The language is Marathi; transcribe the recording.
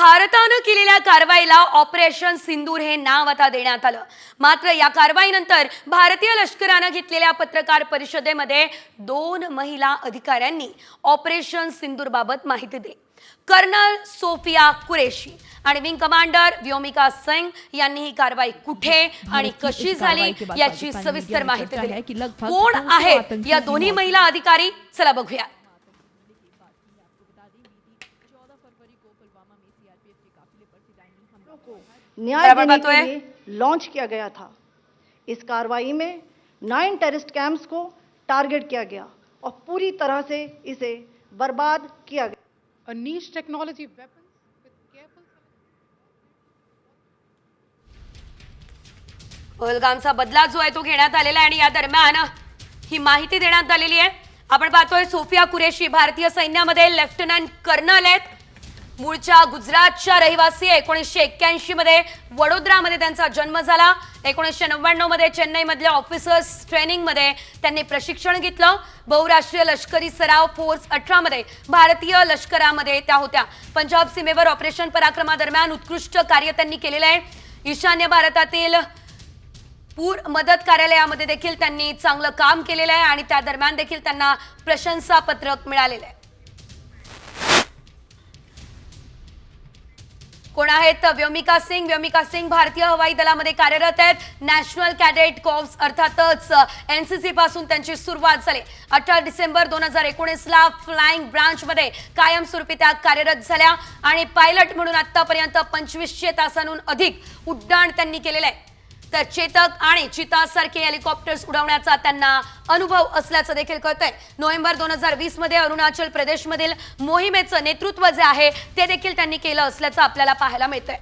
भारतानं केलेल्या कारवाईला ऑपरेशन सिंदूर हे नाव आता देण्यात आलं. मात्र या कारवाईनंतर भारतीय लष्करानं घेतलेल्या पत्रकार परिषदेमध्ये दोन महिला अधिकाऱ्यांनी ऑपरेशन सिंदूर बाबत माहिती दिली. कर्नल सोफिया कुरेशी आणि विंग कमांडर व्योमिका सिंग यांनी ही कारवाई कुठे आणि कशी झाली याची सविस्तर माहिती दिली. कोण 200 आहेत या दोन्ही. महिला अधिकारी? चला बघूया. न्याय देने। के लिए लॉन्च किया गया था। इस कार्रवाई में नाइन टेररिस्ट कैंप्स को टारगेट किया गया और पूरी तरह से इसे बर्बाद किया गया। Weapons with careful पहलगामचा बदला जो आहे तो घेण्यात आलेला आहे आणि या दरम्यान ही माहिती देण्यात आलेली आहे. आपण पाहतोय सोफिया कुरेशी भारतीय सैन्यामध्ये लेफ्टनंट कर्नल आहेत. मूळच्या गुजरातच्या रहिवासी एकोणीसशे एक्क्याऐंशी मध्ये वडोदरामध्ये त्यांचा जन्म झाला. एकोणीसशे नव्याण्णवमध्ये चेन्नईमधल्या ऑफिसर्स ट्रेनिंगमध्ये त्यांनी प्रशिक्षण घेतलं. बहुराष्ट्रीय लष्करी सराव फोर्स अठरा मध्ये भारतीय लष्करामध्ये त्या होत्या. पंजाब सीमेवर ऑपरेशन पराक्रमादरम्यान उत्कृष्ट कार्य त्यांनी केलेलं आहे. ईशान्य भारतातील पूर मदत कार्यालयामध्ये देखील त्यांनी चांगलं काम केलेलं आहे आणि त्या दरम्यान देखील त्यांना प्रशंसापत्रक मिळालेलं आहे. कोण आहेत? व्योमिका सिंग. व्योमिका सिंग भारतीय हवाई दलामध्ये कार्यरत आहेत. नॅशनल कॅडेट कॉप्स अर्थातच एनसीसी पासून त्यांची सुरुवात झाली. अठरा डिसेंबर दोन हजार एकोणीसला फ्लाइंग ब्रांचमध्ये कायमस्वरूपी त्या कार्यरत झाल्या. आणि पायलट म्हणून आतापर्यंत पंचवीसशे तासांहून अधिक उड्डाण त्यांनी केलेलं आहे. तर चेतक आणि चितासारखे हेलिकॉप्टर्स उडवण्याचा त्यांना अनुभव असल्याचं देखील कळतंय. नोव्हेंबर दोन हजार वीसमध्ये अरुणाचल प्रदेशमधील मोहिमेचं नेतृत्व जे आहे ते देखील त्यांनी केलं असल्याचं आपल्याला पाहायला मिळतंय.